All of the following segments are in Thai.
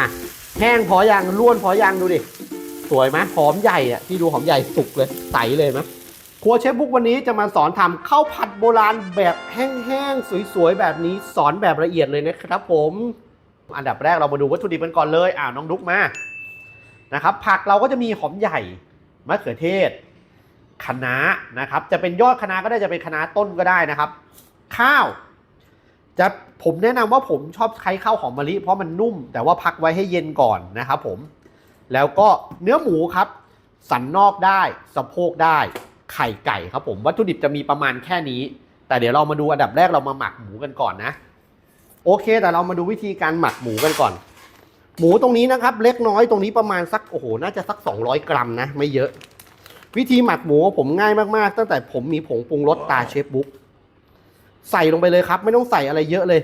อะแห้งพอยังล้วนพอยังดูดิ สวยไหมหอมใหญ่อะที่ดูหอมใหญ่สุกเลยใสเลยไหมครัวเชฟบุ๊กวันนี้จะมาสอนทำข้าวผัดโบราณแบบแห้งๆสวยๆแบบนี้สอนแบบละเอียดเลยนะครับผม อันดับแรกเรามาดูวัตถุดิบกันก่อนเลยอ่าน้องดุ๊กมานะครับ ผักเราก็จะมีหอมใหญ่มะเขือเทศคะน้านะครับ จะเป็นยอดคะน้าก็ได้จะเป็นคะน้าต้นก็ได้นะครับ ข้าว จะผมแนะนำว่าผมชอบใช้ข้าวหอมมะลิเพราะมันนุ่ม แต่ว่าพักไว้ให้เย็นก่อนนะครับผม แล้วก็เนื้อหมูครับ สันนอกได้สะโพกได้ไข่ไก่ครับผมวัตถุดิบจะมีประมาณแค่นี้ แต่เดี๋ยวเรามาดูอันดับแรกเรามาหมักหมูกันก่อนนะ โอเค แต่เรามาดูวิธีการหมักหมูกันก่อน หมูตรงนี้นะครับ เล็กน้อยตรงนี้ประมาณสักโอ้โหน่าจะสัก 200 กรัมนะ ไม่เยอะ วิธีหมักหมูผมง่ายมากๆ ตั้งแต่ผมมีผงปรุงรสตาเชฟบุ๊ก ใส่ลงไปเลยครับ ไม่ต้องใส่อะไรเยอะเลย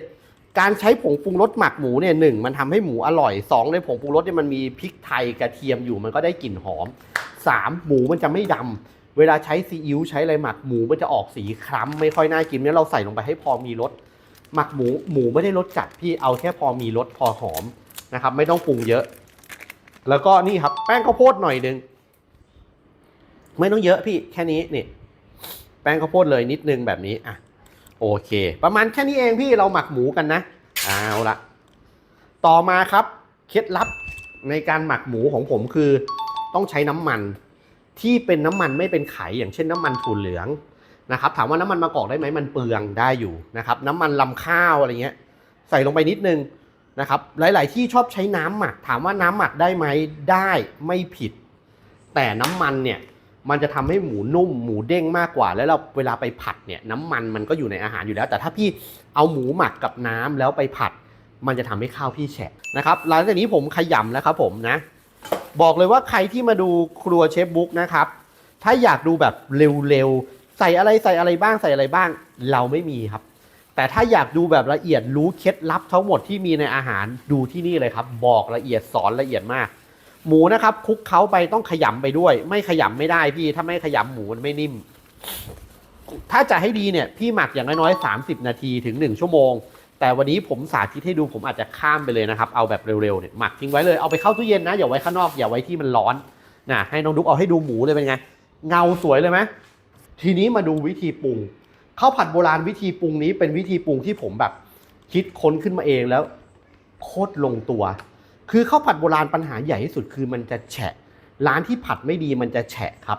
การใช้ผงปรุงรสหมักหมูเนี่ยหนึ่งมันทำให้หมูอร่อยสองในผงปรุงรสเนี่ยมันมีพริกไทยกระเทียมอยู่มันก็ได้กลิ่นหอมสามหมูมันจะไม่ดำเวลาใช้ซีอิ๊วใช้อะไรหมักหมูมันจะออกสีคล้ำไม่ค่อยน่ากินเนี่ยเราใส่ลงไปให้พอมีรสหมักหมูหมูไม่ได้รสจัดพี่เอาแค่พอมีรสพอหอมนะครับ ไม่ต้องปรุงเยอะ แล้วก็นี่ครับแป้งข้าวโพดหน่อยหนึงไม่ต้องเยอะพี่แค่นี้นี่แป้งข้าวโพดเลยนิดนึงแบบนี้อะ โอเค ประมาณแค่นี้เองพี่เราหมักหมูกันนะเอาละต่อมาครับเคล็ดลับในการหมักหมูของผมคือต้องใช้น้ำมันที่เป็นน้ำมันไม่เป็นไขอย่างเช่นน้ำมันถั่วเหลืองนะครับ ถามว่าน้ำมันมะกอกได้ไหมมันเปลืองได้อยู่นะครับน้ำมันลำข้าวอะไรเงี้ย ใส่ลงไปนิดนึงนะครับ หลาย ๆ ที่ชอบใช้น้ำหมัก ถามว่าน้ำหมักได้ไหมได้ไม่ผิด แต่น้ำมันเนี่ย มันจะทำให้หมูนุ่มหมูเด้งมากกว่า แล้วเราเวลาไปผัดเนี่ยน้ำมันมันก็อยู่ในอาหารอยู่แล้ว แต่ถ้าพี่เอาหมูหมักกับน้ำแล้วไปผัด มันจะทำให้ข้าวพี่แฉะนะครับหลังจากนี้ผมขยำแล้วครับผมนะ บอกเลยว่าใครที่มาดูครัวเชฟบุ๊กนะครับถ้าอยากดูแบบเร็วๆใส่อะไรใส่อะไรบ้างใส่อะไรบ้าง เราไม่มีครับ แต่ถ้าอยากดูแบบละเอียดรู้เคล็ดลับทั้งหมดที่มีในอาหารดูที่นี่เลยครับ บอกละเอียดสอนละเอียดมาก หมูนะครับคลุกเขาไปต้องขยำไปด้วย ไม่ขยำไม่ได้พี่ถ้าไม่ขยำหมูมันไม่นิ่ม ถ้าจะให้ดีเนี่ยพี่หมักอย่างน้อยๆ30 นาทีถึง 1 ชั่วโมง แต่วันนี้ผมสาธิตให้ดูผมอาจจะข้ามไปเลยนะครับ เอาแบบเร็วๆเนี่ยหมักทิ้งไว้เลยเอาไปเข้าตู้เย็นนะอย่าไว้ข้างนอกอย่าไว้ที่มันร้อนนะให้น้องดุ๊กเอาให้ดูหมูเลยเป็นไง เงาสวยเลยไหมทีนี้มาดูวิธีปรุงข้าวผัดโบราณวิธีปรุงนี้เป็นวิธีปรุงที่ผมแบบ คิดค้นขึ้นมาเองแล้วโคตรลงตัว คือข้าวผัดโบราณปัญหาใหญ่ที่สุดคือมันจะแฉะ ร้านที่ผัดไม่ดีมันจะแฉะครับ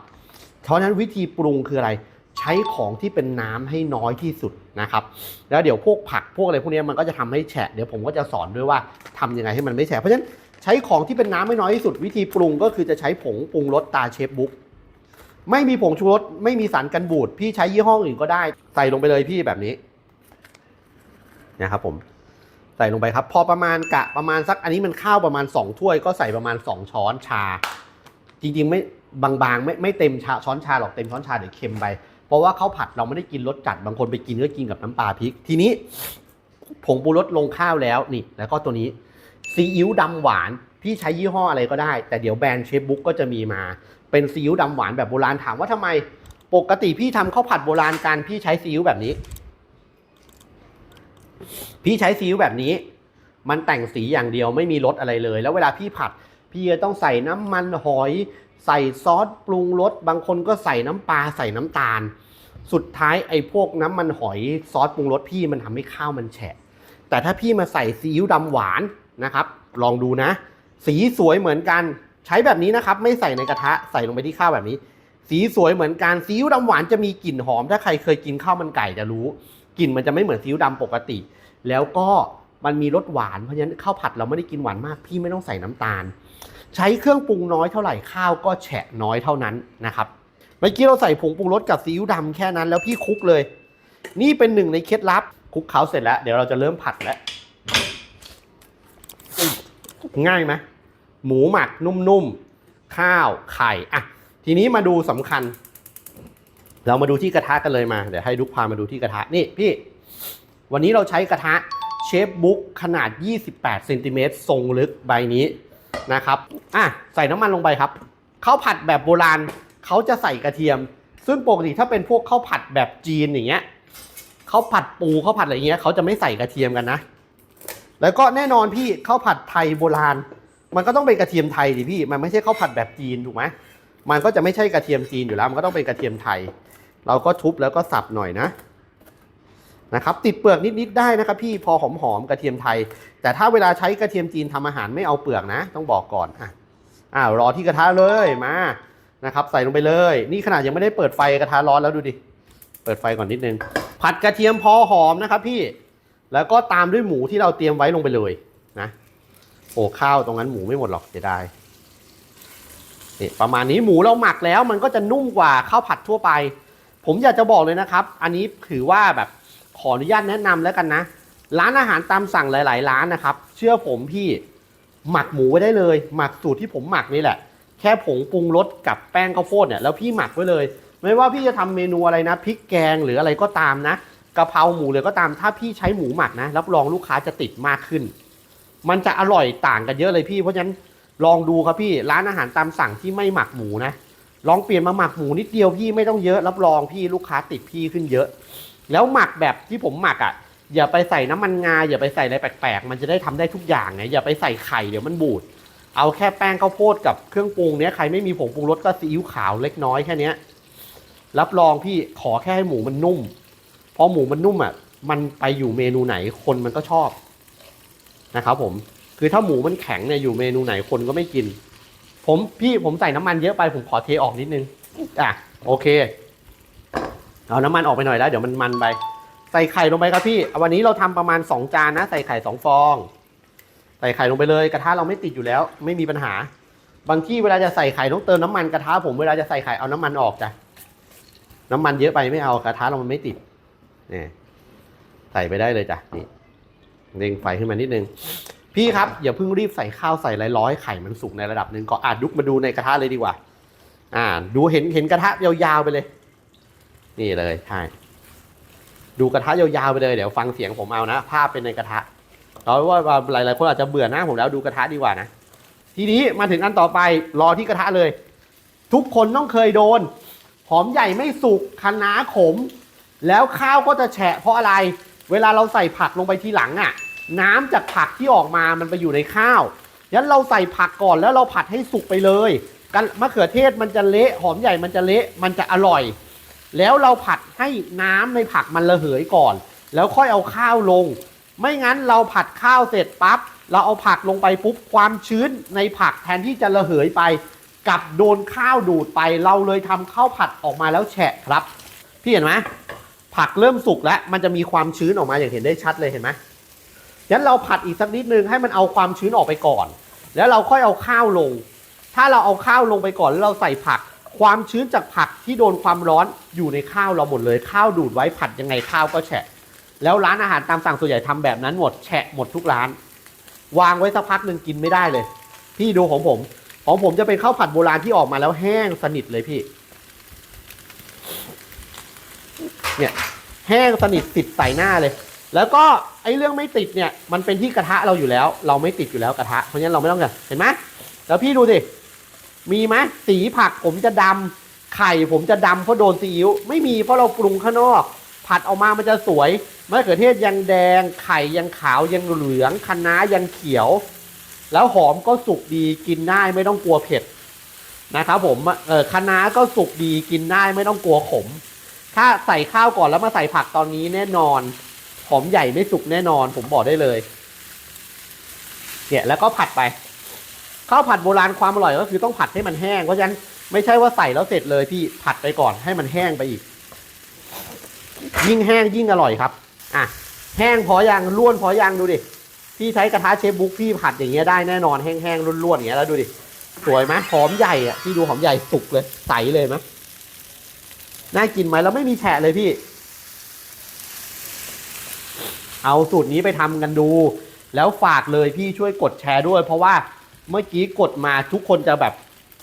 เพราะฉะนั้นวิธีปรุงคืออะไร ใช้ของที่เป็นน้ำให้น้อยที่สุดนะครับ แล้วเดี๋ยวพวกผักพวกอะไรพวกนี้มันก็จะทำให้แฉะ เดี๋ยวผมก็จะสอนด้วยว่าทำยังไงให้มันไม่แฉะ เพราะฉะนั้นใช้ของที่เป็นน้ำไม่น้อยที่สุด วิธีปรุงก็คือจะใช้ผงปรุงรสตาเชฟบุ๊กไม่มีผงชูรสไม่มีสารกันบูดพี่ใช้ยี่ห้ออื่นก็ได้ ใส่ลงไปเลยพี่แบบนี้นะครับผม ใส่ลงไปครับ พอประมาณกะประมาณสักอันนี้มันข้าวประมาณ 2 ถ้วยก็ใส่ประมาณ 2 ช้อนชา จริงๆไม่บางๆไม่ไม่เต็มชาช้อนชาหรอกเต็มช้อนชาเดี๋ยวเค็มไป เพราะว่าข้าวผัดเราไม่ได้กินรสจัดบางคนไปกินก็กินกับน้ำปลาพริก ทีนี้ผงปรุงรสลงข้าวแล้วนี่ แล้วก็ตัวนี้ซีอิ๊วดำหวานพี่ใช้ยี่ห้ออะไรก็ได้ แต่เดี๋ยวแบรนด์เชฟบุ๊กก็จะมีมา เป็นซีอิ๊วดำหวานแบบโบราณถามว่าทำไม ปกติพี่ทำข้าวผัดโบราณกันพี่ใช้ซีอิ๊วแบบนี้ พี่ใช้ซีอิ๊วแบบนี้ มันแต่งสีอย่างเดียวไม่มีรสอะไรเลย แล้วเวลาพี่ผัด พี่จะต้องใส่น้ำมันหอย ใส่ซอสปรุงรสบางคนก็ใส่น้ำปลาใส่น้ำตาล สุดท้ายไอ้พวกน้ำมันหอยซอสปรุงรสพี่มันทำให้ข้าวมันแฉะ แต่ถ้าพี่มาใส่ซีอิ๊วดำหวานนะครับ ลองดูนะ สีสวยเหมือนกันใช้แบบนี้นะครับ ไม่ใส่ในกระทะใส่ลงไปที่ข้าวแบบนี้ สีสวยเหมือนกันซีอิ๊วดำหวานจะมีกลิ่นหอม ถ้าใครเคยกินข้าวมันไก่จะรู้ กลิ่นมันจะไม่เหมือนซีอิ๊วดำปกติ แล้วก็มันมีรสหวานเพราะฉะนั้นข้าวผัดเราไม่ได้กินหวานมากพี่ไม่ต้องใส่น้ำตาล ใช้เครื่องปรุงน้อยเท่าไหร่ข้าวก็แฉะน้อยเท่านั้นนะครับเมื่อกี้เราใส่ผงปรุงรสกับซีอิ๊วดำแค่นั้นแล้วพี่คลุกเลย นี่เป็นหนึ่งในเคล็ดลับคลุกเขาเสร็จแล้ว เดี๋ยวเราจะเริ่มผัดแล้ว ง่ายไหมหมูหมักนุ่มๆข้าวไข่อะทีนี้มาดูสำคัญ เรามาดูที่กระทะกันเลยมาเดี๋ยวให้ดุกพามาดูที่กระทะนี่พี่ วันนี้เราใช้กระทะเชฟบุ๊กขนาด 28เซนติเมตรทรงลึกใบนี้นะครับอะใส่น้ำมันลงไปครับข้าวผัดแบบโบราณเขาจะใส่กระเทียม ซึ่งปกติถ้าเป็นพวกข้าวผัดแบบจีนอย่างเงี้ยข้าวผัดปูข้าวผัดอะไรเงี้ยเขาจะไม่ใส่กระเทียมกันนะ แล้วก็แน่นอนพี่ข้าวผัดไทยโบราณ มันก็ต้องเป็นกระเทียมไทยดิพี่ มันไม่ใช่ข้าวผัดแบบจีนถูกไหมมันก็จะไม่ใช่กระเทียมจีนอยู่แล้ว มันก็ต้องเป็นกระเทียมไทย เราก็ทุบแล้วก็สับหน่อยนะนะครับติดเปลือกนิดๆได้นะครับพี่พอหอมๆกระเทียมไทย แต่ถ้าเวลาใช้กระเทียมจีนทำอาหารไม่เอาเปลือกนะ ต้องบอกก่อนอะอ้าวรอที่กระทะเลยมานะครับ ใส่ลงไปเลย นี่ขนาดยังไม่ได้เปิดไฟกระทะร้อนแล้วดูดิเปิดไฟก่อนนิดนึง ผัดกระเทียมพอหอมนะครับพี่แล้วก็ตามด้วยหมูที่เราเตรียมไว้ลงไปเลยนะโอ้ข้าวตรงนั้นหมูไม่หมดหรอกเสียดายนี่ประมาณนี้หมูเราหมักแล้ว มันก็จะนุ่มกว่าข้าวผัดทั่วไป ผมอยากจะบอกเลยนะครับ อันนี้ถือว่าแบบขออนุญาตแนะนำแล้วกันนะ ร้านอาหารตามสั่งหลาย ๆ ร้านนะครับ เชื่อผมพี่หมักหมูไว้ได้เลย หมักสูตรที่ผมหมักนี่แหละ แค่ผงปรุงรสกับแป้งข้าวโพดเนี่ยแล้วพี่หมักไว้เลย ไม่ว่าพี่จะทำเมนูอะไรนะพริกแกงหรืออะไรก็ตามนะกะเพราหมูเลยก็ตามถ้าพี่ใช้หมูหมักนะรับรองลูกค้าจะติดมากขึ้น มันจะอร่อยต่างกันเยอะเลยพี่ เพราะฉะนั้นลองดูครับพี่ร้านอาหารตามสั่งที่ไม่หมักหมูนะ ลองเปลี่ยนมาหมักหมูนิดเดียวพี่ไม่ต้องเยอะรับรองพี่ลูกค้าติดพี่ขึ้นเยอะ แล้วหมักแบบที่ผมหมักอะอย่าไปใส่น้ำมันงาอย่าไปใส่อะไรแปลกๆ มันจะได้ทำได้ทุกอย่างไงอย่าไปใส่ไข่เดี๋ยวมันบูด เอาแค่แป้งข้าวโพดกับเครื่องปรุงเนี้ยใครไม่มีผงปรุงรสก็ซีอิ๊วขาวเล็กน้อยแค่เนี้ยรับรองพี่ขอแค่ให้หมูมันนุ่มพอหมูมันนุ่มอะมันไปอยู่เมนูไหนคนมันก็ชอบนะครับผมคือถ้าหมูมันแข็งเนี่ยอยู่เมนูไหนคนก็ไม่กิน ผมพี่ผมใส่น้ำมันเยอะไปผมขอเทออกนิดนึง อะโอเค เอาน้ำมันออกไปหน่อยแล้วเดี๋ยวมันมันไป ใส่ไข่ลงไปครับพี่วันนี้เราทำประมาณ 2 จานนะ ใส่ไข่2ฟอง ใส่ไข่ลงไปเลย กระทะเราไม่ติดอยู่แล้ว ไม่มีปัญหา บางที่เวลาจะใส่ไข่ต้องเติมน้ำมันกระทะผมเวลาจะใส่ไข่เอาน้ำมันออกจ้ะน้ำมันเยอะไปไม่เอากระทะเรามันไม่ติดเนี่ยใส่ไปได้เลยจ้ะนี่เร่งไฟขึ้นมานิดนึง พี่ครับอย่าเพิ่งรีบใส่ข้าวใส่ไรร้อยไข่มันสุกในระดับหนึ่งก็อาจยุกมาดูในกระทะเลยดีกว่า อ่า ดูเห็นเห็นกระทะยาวๆไปเลย นี่เลยใช่ดูกระทะยาวๆไปเลยเดี๋ยวฟังเสียงผมเอานะ ภาพเป็นในกระทะเราว่าหลายๆคนอาจจะเบื่อหน้าผมแล้วดูกระทะดีกว่านะทีนี้มาถึงอันต่อไปรอที่กระทะเลย ทุกคนต้องเคยโดน หอมใหญ่ไม่สุกคะน้าขม แล้วข้าวก็จะแฉะเพราะอะไร เวลาเราใส่ผักลงไปทีหลังอะ่ะ น้ำจากผักที่ออกมามันไปอยู่ในข้าวยันเราใส่ผักก่อนแล้วเราผัดให้สุกไปเลยกันมะเขือเทศมันจะเละหอมใหญ่มันจะเละมันจะอร่อย แล้วเราผัดให้น้ำในผักมันระเหยก่อน แล้วค่อยเอาข้าวลง ไม่งั้นเราผัดข้าวเสร็จปั๊บเราเอาผักลงไปปุ๊บความชื้นในผักแทนที่จะระเหยไปกับโดนข้าวดูดไปเราเลยทำข้าวผัดออกมาแล้วแฉะครับ พี่เห็นไหมผักเริ่มสุกแล้วมันจะมีความชื้นออกมาอย่างเห็นได้ชัดเลยเห็นไหม งั้นเราผัดอีกสักนิดนึงให้มันเอาความชื้นออกไปก่อน แล้วเราค่อยเอาข้าวลง ถ้าเราเอาข้าวลงไปก่อนแล้วเราใส่ผัก ความชื้นจากผักที่โดนความร้อนอยู่ในข้าวเราหมดเลยข้าวดูดไว้ผัดยังไงข้าวก็แฉะ แล้วร้านอาหารตามสั่งส่วนใหญ่ทำแบบนั้นหมดแฉะหมดทุกร้าน วางไว้สักพักหนึ่งกินไม่ได้เลย พี่ดูของผม ของผมจะเป็นข้าวผัดโบราณที่ออกมาแล้วแห้งสนิทเลยพี่ เนี่ยแห้งสนิทติดใส่หน้าเลย แล้วก็ไอ้เรื่องไม่ติดเนี่ยมันเป็นที่กระทะเราอยู่แล้ว เราไม่ติดอยู่แล้วกระทะเพราะฉะนั้นเราไม่ต้องกันเห็นไหมแล้วพี่ดูสิมีไหมสีผักผมจะดำไข่ผมจะดำเพราะโดนซีอิ๊วไม่มีเพราะเราปรุงข้างนอก ผัดออกมามันจะสวยมะเขือเทศยังแดง ไข่ยังขาวยังเหลืองคะน้ายังเขียว แล้วหอมก็สุกดีกินได้ไม่ต้องกลัวเผ็ดนะครับผมเออคะน้าก็สุกดีกินได้ไม่ต้องกลัวขม ถ้าใส่ข้าวก่อนแล้วมาใส่ผักตอนนี้แน่นอน หอมใหญ่ไม่สุกแน่นอน ผมบอกได้เลย เนี่ยแล้วก็ผัดไปข้าวผัดโบราณความอร่อยก็คือต้องผัดให้มันแห้งเพราะฉะนั้นไม่ใช่ว่าใส่แล้วเสร็จเลยพี่ผัดไปก่อนให้มันแห้งไปอีก ยิ่งแห้งยิ่งอร่อยครับ อะ แห้งพอยังล้วนพอยังดูดิพี่ใช้กระทะเชฟบุ๊กพี่ผัดอย่างเงี้ยได้แน่นอนแห้งๆล้วนๆอย่างเงี้ยแล้วดูดิสวยไหมหอมใหญ่อะพี่ดูหอมใหญ่สุกเลยใสเลยไหมน่ากินไหมแล้วไม่มีแฉะเลยพี่ เอาสูตรนี้ไปทำกันดู แล้วฝากเลยพี่ช่วยกดแชร์ด้วย เพราะว่าเมื่อกี้กดมาทุกคนจะแบบ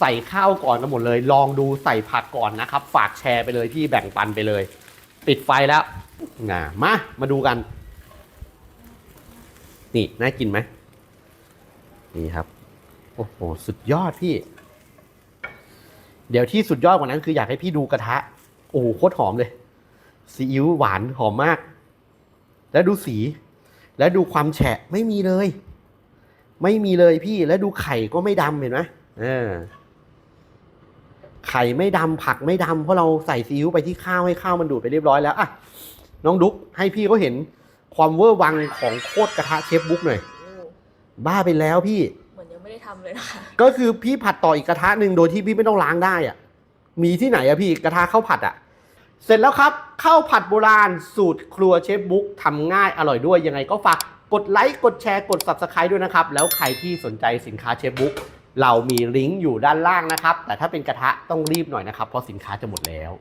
ใส่ข้าวก่อนกันหมดเลย ลองดูใส่ผักก่อนนะครับ ฝากแชร์ไปเลยพี่แบ่งปันไปเลย ปิดไฟแล้วนะมามาดูกัน นี่น่ากินไหมนี่ครับ โอ้โหสุดยอดพี่ เดี๋ยวที่สุดยอดกว่านั้นคืออยากให้พี่ดูกระทะ โอ้โหโคตรหอมเลยซีอิ๊วหวานหอมมาก แล้วดูสี แล้วดูความแฉะไม่มีเลย ไม่มีเลยพี่แล้วดูไข่ก็ไม่ดำเห็นไหมเออไข่ไม่ดำผักไม่ดำเพราะเราใส่ซีอิ๊วไปที่ข้าวให้ข้าวมันดูดไปเรียบร้อยแล้วอะน้องดุ๊กให้พี่เขาเห็นความเวอร์วังของโคตรกระทะเชฟบุ๊กหน่อยโอ้บ้าไปแล้วพี่ เหมือนยังไม่ได้ทำเลยนะคะก็คือพี่ผัดต่ออีกกระทะหนึ่งโดยที่พี่ไม่ต้องล้างได้อะมีที่ไหนอะพี่กระทะข้าวผัดอะ เสร็จแล้วครับข้าวผัดโบราณสูตรครัวเชฟบุ๊กทำง่ายอร่อยด้วย ยังไงก็ฝากกดไลค์กดแชร์กด subscribe ด้วยนะครับ แล้วใครที่สนใจสินค้าเชฟบุ๊กเรามีลิงก์อยู่ด้านล่างนะครับ แต่ถ้าเป็นกระทะต้องรีบหน่อยนะครับ เพราะสินค้าจะหมดแล้ว